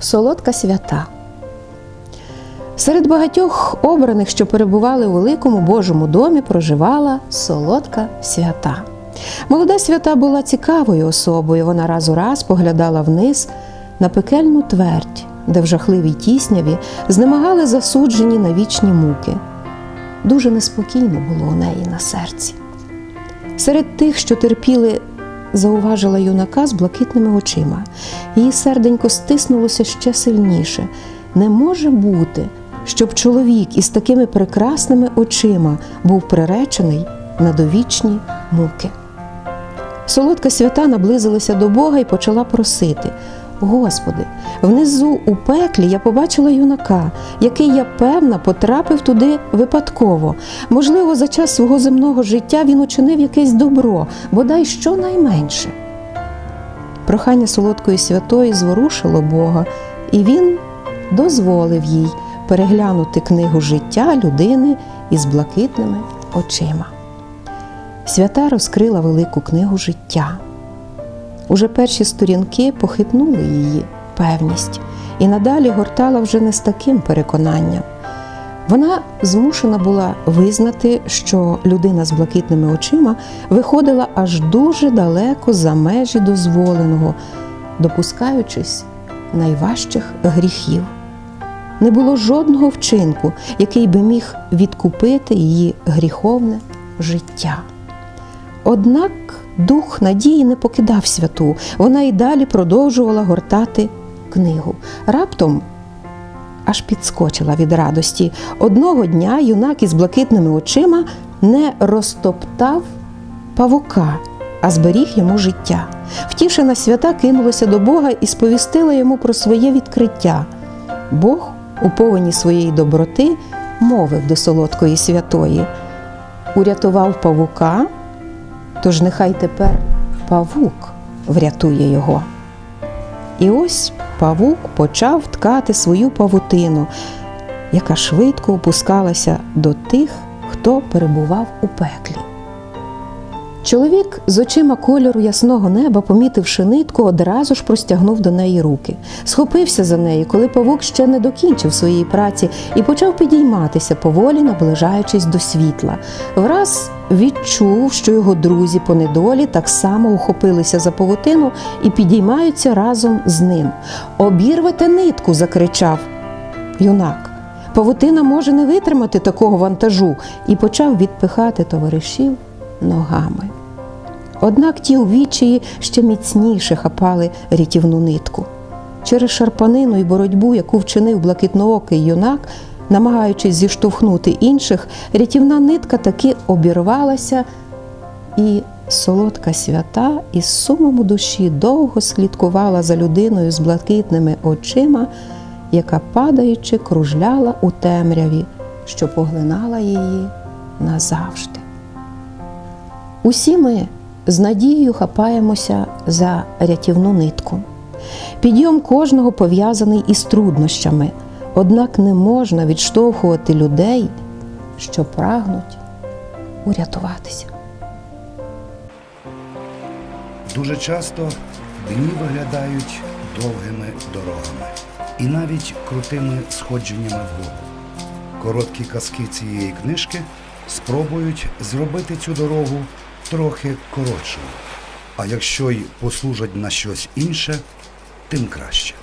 Солодка свята. Серед багатьох обраних, що перебували у великому Божому домі, проживала солодка свята. Молода свята була цікавою особою. Вона раз у раз поглядала вниз на пекельну твердь, де в жахливій тісняві знемагали засуджені на вічні муки. Дуже неспокійно було у неї на серці. Серед тих, що терпіли, зауважила юнака з блакитними очима. Її серденько стиснулося ще сильніше. Не може бути, щоб чоловік із такими прекрасними очима був приречений на довічні муки. Солодка свята наблизилася до Бога і почала просити: Господи, внизу у пеклі я побачила юнака, який, я певна, потрапив туди випадково. Можливо, за час свого земного життя він учинив якесь добро, бодай щонайменше. Прохання солодкої святої зворушило Бога, і він дозволив їй переглянути книгу життя людини із блакитними очима. Свята розкрила велику книгу життя. Уже перші сторінки похитнули її певність і надалі гортала вже не з таким переконанням. Вона змушена була визнати, що людина з блакитними очима виходила аж дуже далеко за межі дозволеного, допускаючись найважчих гріхів. Не було жодного вчинку, який би міг відкупити її гріховне життя. Однак дух надії не покидав святу, вона й далі продовжувала гортати книгу. Раптом аж підскочила від радості. Одного дня юнак із блакитними очима не розтоптав павука, а зберіг йому життя. Втішена свята кинулася до Бога і сповістила йому про своє відкриття. Бог, у повені своєї доброти, мовив до солодкої святої: урятував павука, тож нехай тепер павук врятує його. І ось павук почав ткати свою павутину, яка швидко опускалася до тих, хто перебував у пеклі. Чоловік з очима кольору ясного неба, помітивши нитку, одразу ж простягнув до неї руки. Схопився за неї, коли павук ще не докінчив своєї праці і почав підійматися, поволі наближаючись до світла. Враз відчув, що його друзі по недолі так само ухопилися за павутину і підіймаються разом з ним. Обірвете нитку, закричав юнак. Павутина може не витримати такого вантажу і почав відпихати товаришів ногами. Однак ті у ще міцніше хапали рятівну нитку. Через шарпанину і боротьбу, яку вчинив блакитноокий юнак, намагаючись зіштовхнути інших, рятівна нитка таки обірвалася, і солодка свята із сумом у душі довго слідкувала за людиною з блакитними очима, яка, падаючи, кружляла у темряві, що поглинала її назавжди. Усі ми з надією хапаємося за рятівну нитку. Підйом кожного пов'язаний із труднощами, однак не можна відштовхувати людей, що прагнуть урятуватися. Дуже часто дні виглядають довгими дорогами і навіть крутими сходженнями вгору. Короткі казки цієї книжки спробують зробити цю дорогу трохи коротшою. А якщо й послужать на щось інше, тим краще.